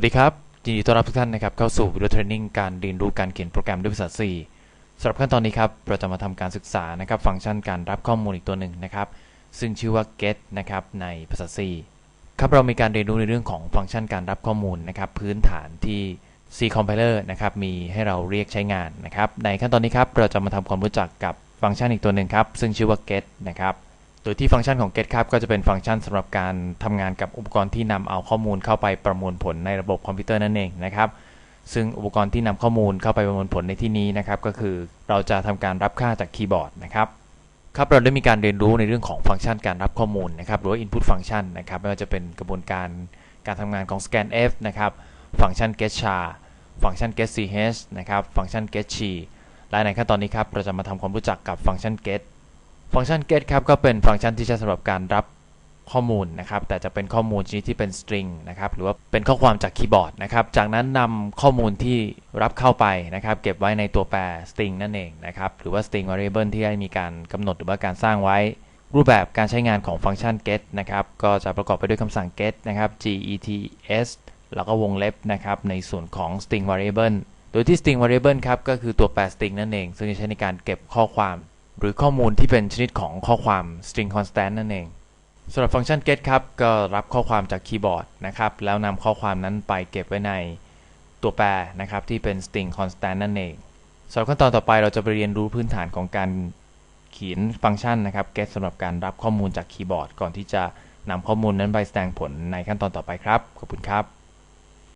วัสดีครับ ยินดีต้อนรับทุกท่านนะครับเข้าสู่วิดีโอเทรนนิ่งการเรียนรู้การเขียนโปรแกรมด้วยภาษา C สำหรับขั้นตอนนี้ครับเราจะมาทำการศึกษานะครับฟังก์ชันการรับข้อมูลอีกตัวหนึ่งนะครับซึ่งชื่อว่า get นะครับในภาษา C ครับเรามีการเรียนรู้ในเรื่องของฟังก์ชันการรับข้อมูลนะครับพื้นฐานที่ C compiler นะครับมีให้เราเรียกใช้งานนะครับในขั้นตอนนี้ครับเราจะมาทำความรู้จักกับฟังก์ชันอีกตัวหนึ่งครับซึ่งชื่อว่า get นะครับ โดยที่ฟังก์ชันของ get ครับก็จะเป็นฟังก์ชันสำหรับการทำงานกับอุปกรณ์ที่นำเอาข้อมูลเข้าไปประมวลผลในระบบคอมพิวเตอร์นั่นเองนะครับซึ่งอุปกรณ์ที่นำข้อมูลเข้าไปประมวลผลในที่นี้นะครับก็คือเราจะทำการรับค่าจากคีย์บอร์ดนะครับครับเราได้มีการเรียนรู้ในเรื่องของฟังก์ชันการรับข้อมูลนะครับหรือว่า input function นะครับไม่ว่าจะเป็นกระบวนการการทำงานของ scanf นะครับฟังก์ชัน get char ฟังก์ชัน get ch นะครับฟังก์ชัน getch และในขั้นตอนนี้ครับเราจะมาทำความรู้จักกับฟังก์ชัน get ฟังก์ชัน get ครับก็เป็นฟังก์ชันที่ใช้สำหรับการรับข้อมูลนะครับ แต่จะเป็นข้อมูลชนิดที่เป็น string นะครับหรือว่าเป็นข้อความจากคีย์บอร์ดนะครับ จากนั้นนำข้อมูลที่รับเข้าไปนะครับ เก็บไว้ในตัวแปร string นั่นเองนะครับ หรือว่า string variable ที่ได้มีการกำหนดหรือว่าการสร้างไว้ รูปแบบการใช้งานของฟังก์ชัน get นะครับ ก็จะประกอบไปด้วยคำสั่ง get นะครับ gets แล้วก็วงเล็บนะครับ ในส่วนของ string variable โดยที่ string variable ครับก็คือตัวแปร string นั่นเอง ซึ่งจะใช้ในการเก็บข้อความ หรือข้อมูลที่เป็นชนิดของข้อความ string constant นั่นเองสำหรับฟังก์ชัน get ครับ ก็รับข้อความจากคีย์บอร์ดนะครับ แล้วนำข้อความนั้นไปเก็บไว้ในตัวแปรนะครับ ที่เป็น string constant นั่นเองสำหรับขั้นตอนต่อไปเราจะไปเรียนรู้พื้นฐานของการเขียนฟังก์ชันนะครับ get สำหรับการรับข้อมูลจากคีย์บอร์ด ก่อนที่จะนำข้อมูลนั้นไปแสดงผลในขั้นตอนต่อไปครับ ขอบคุณครับ